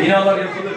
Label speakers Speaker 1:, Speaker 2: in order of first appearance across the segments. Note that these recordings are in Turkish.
Speaker 1: Binalar yapılır.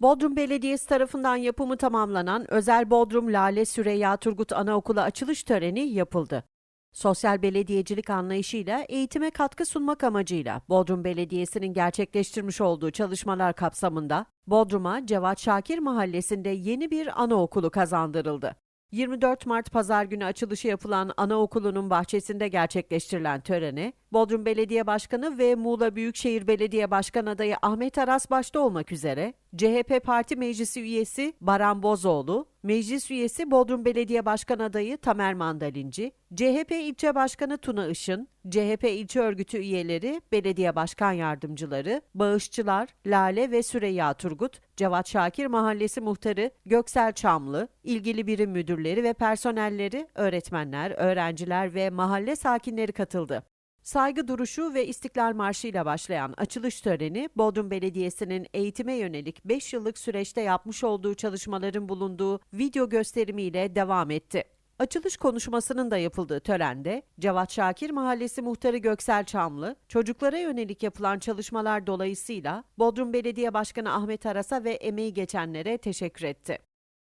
Speaker 2: Bodrum Belediyesi tarafından yapımı tamamlanan Özel Bodrum Lale Süreyya Turgut Anaokulu açılış töreni yapıldı. Sosyal belediyecilik anlayışıyla eğitime katkı sunmak amacıyla Bodrum Belediyesi'nin gerçekleştirmiş olduğu çalışmalar kapsamında Bodrum'a Cevat Şakir Mahallesi'nde yeni bir anaokulu kazandırıldı. 24 Mart Pazar günü açılışı yapılan anaokulunun bahçesinde gerçekleştirilen törene, Bodrum Belediye Başkanı ve Muğla Büyükşehir Belediye Başkan adayı Ahmet Aras başta olmak üzere, CHP Parti Meclisi üyesi Baran Bozoğlu, Meclis üyesi Bodrum Belediye Başkan adayı Tamer Mandalinci, CHP İlçe Başkanı Tuna Işın, CHP İlçe Örgütü üyeleri, belediye başkan yardımcıları, bağışçılar, Lale ve Süreyya Turgut, Cevat Şakir Mahallesi Muhtarı Göksel Çamlı, ilgili birim müdürleri ve personelleri, öğretmenler, öğrenciler ve mahalle sakinleri katıldı. Saygı duruşu ve İstiklal Marşı ile başlayan açılış töreni, Bodrum Belediyesi'nin eğitime yönelik 5 yıllık süreçte yapmış olduğu çalışmaların bulunduğu video gösterimiyle devam etti. Açılış konuşmasının da yapıldığı törende Cevat Şakir Mahallesi Muhtarı Göksel Çamlı, çocuklara yönelik yapılan çalışmalar dolayısıyla Bodrum Belediye Başkanı Ahmet Aras'a ve emeği geçenlere teşekkür etti.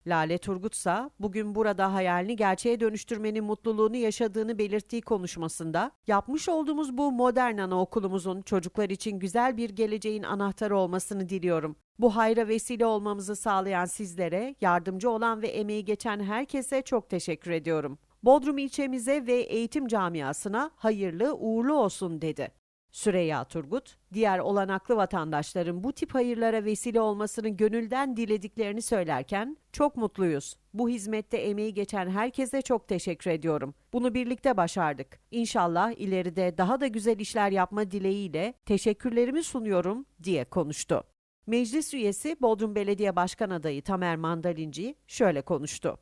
Speaker 2: Lale Turgutsa bugün burada hayalini gerçeğe dönüştürmenin mutluluğunu yaşadığını belirttiği konuşmasında yapmış olduğumuz bu modern anaokulumuzun çocuklar için güzel bir geleceğin anahtarı olmasını diliyorum. Bu hayra vesile olmamızı sağlayan sizlere, yardımcı olan ve emeği geçen herkese çok teşekkür ediyorum. Bodrum ilçemize ve eğitim camiasına hayırlı uğurlu olsun dedi. Süreyya Turgut, diğer olanaklı vatandaşların bu tip hayırlara vesile olmasını gönülden dilediklerini söylerken, çok mutluyuz. Bu hizmette emeği geçen herkese çok teşekkür ediyorum. Bunu birlikte başardık. İnşallah ileride daha da güzel işler yapma dileğiyle teşekkürlerimi sunuyorum diye konuştu. Meclis üyesi Bodrum Belediye Başkan adayı Tamer Mandalinci şöyle konuştu.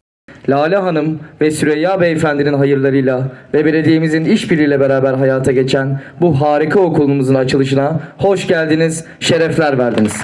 Speaker 3: Lale Hanım ve Süreyya Beyefendinin hayırlarıyla ve belediyemizin işbirliğiyle beraber hayata geçen bu harika okulumuzun açılışına hoş geldiniz, şerefler verdiniz.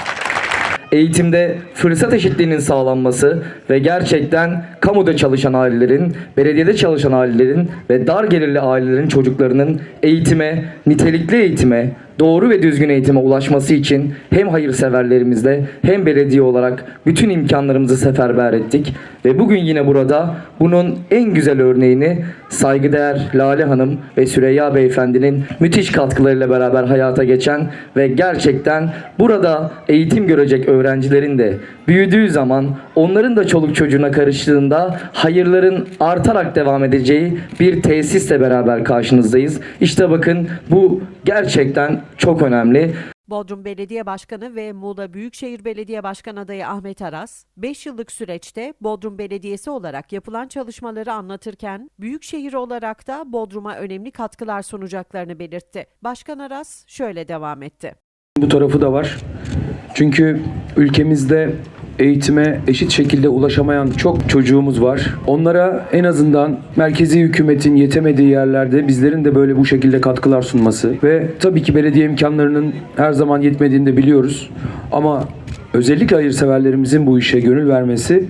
Speaker 3: Eğitimde fırsat eşitliğinin sağlanması ve gerçekten kamuda çalışan ailelerin, belediyede çalışan ailelerin ve dar gelirli ailelerin çocuklarının eğitime, nitelikli eğitime, doğru ve düzgün eğitime ulaşması için hem hayırseverlerimizle hem belediye olarak bütün imkanlarımızı seferber ettik. Ve bugün yine burada bunun en güzel örneğini saygıdeğer Lale Hanım ve Süreyya Beyefendinin müthiş katkılarıyla beraber hayata geçen ve gerçekten burada eğitim görecek öğrencilerin de büyüdüğü zaman onların da çoluk çocuğuna karıştığında hayırların artarak devam edeceği bir tesisle beraber karşınızdayız. İşte bakın bu gerçekten çok önemli.
Speaker 2: Bodrum Belediye Başkanı ve Muğla Büyükşehir Belediye Başkan adayı Ahmet Aras, 5 yıllık süreçte Bodrum Belediyesi olarak yapılan çalışmaları anlatırken, Büyükşehir olarak da Bodrum'a önemli katkılar sunacaklarını belirtti. Başkan Aras şöyle devam etti.
Speaker 4: Bu tarafı da var. Çünkü ülkemizde eğitime eşit şekilde ulaşamayan çok çocuğumuz var. Onlara en azından merkezi hükümetin yetemediği yerlerde bizlerin de böyle bu şekilde katkılar sunması ve tabii ki belediye imkanlarının her zaman yetmediğini de biliyoruz. Ama özellikle hayırseverlerimizin bu işe gönül vermesi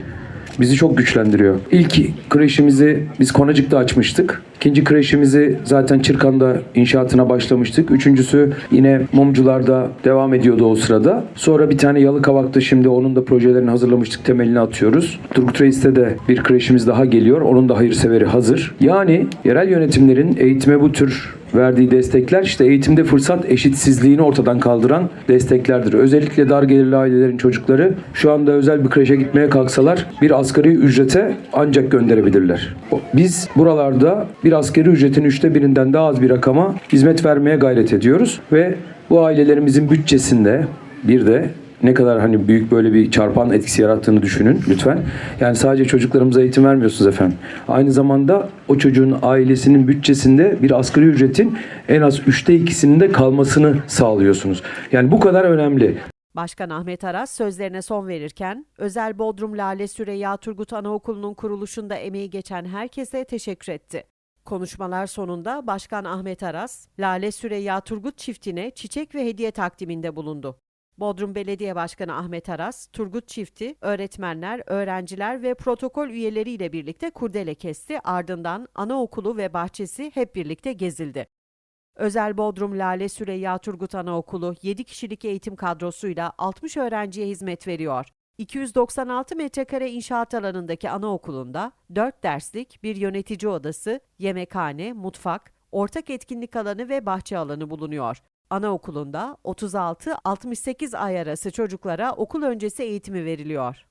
Speaker 4: bizi çok güçlendiriyor. İlk kreşimizi biz Konacık'ta açmıştık. İkinci kreşimizi zaten Çırkan'da inşaatına başlamıştık. Üçüncüsü yine Mumcular'da devam ediyordu o sırada. Sonra bir tane Yalıkavak'ta şimdi onun da projelerini hazırlamıştık. Temelini atıyoruz. Turgut Reis'te de bir kreşimiz daha geliyor. Onun da hayırseveri hazır. Yani yerel yönetimlerin eğitime bu tür verdiği destekler işte eğitimde fırsat eşitsizliğini ortadan kaldıran desteklerdir. Özellikle dar gelirli ailelerin çocukları şu anda özel bir kreşe gitmeye kalksalar bir asgari ücrete ancak gönderebilirler. Biz buralarda bir asgari ücretin üçte birinden daha az bir rakama hizmet vermeye gayret ediyoruz ve bu ailelerimizin bütçesinde bir de ne kadar hani büyük böyle bir çarpan etkisi yarattığını düşünün lütfen. Yani sadece çocuklarımıza eğitim vermiyorsunuz efendim. Aynı zamanda o çocuğun ailesinin bütçesinde bir asgari ücretin en az üçte ikisinin de kalmasını sağlıyorsunuz. Yani bu kadar önemli.
Speaker 2: Başkan Ahmet Aras sözlerine son verirken, Özel Bodrum Lale Süreyya Turgut Anaokulu'nun kuruluşunda emeği geçen herkese teşekkür etti. Konuşmalar sonunda Başkan Ahmet Aras, Lale Süreyya Turgut çiftine çiçek ve hediye takdiminde bulundu. Bodrum Belediye Başkanı Ahmet Aras, Turgut çifti, öğretmenler, öğrenciler ve protokol üyeleriyle birlikte kurdele kesti, ardından anaokulu ve bahçesi hep birlikte gezildi. Özel Bodrum Lale Süreyya Turgut Anaokulu 7 kişilik eğitim kadrosuyla 60 öğrenciye hizmet veriyor. 296 metrekare inşaat alanındaki anaokulunda 4 derslik bir yönetici odası, yemekhane, mutfak, ortak etkinlik alanı ve bahçe alanı bulunuyor. Anaokulunda 36-68 ay arası çocuklara okul öncesi eğitimi veriliyor.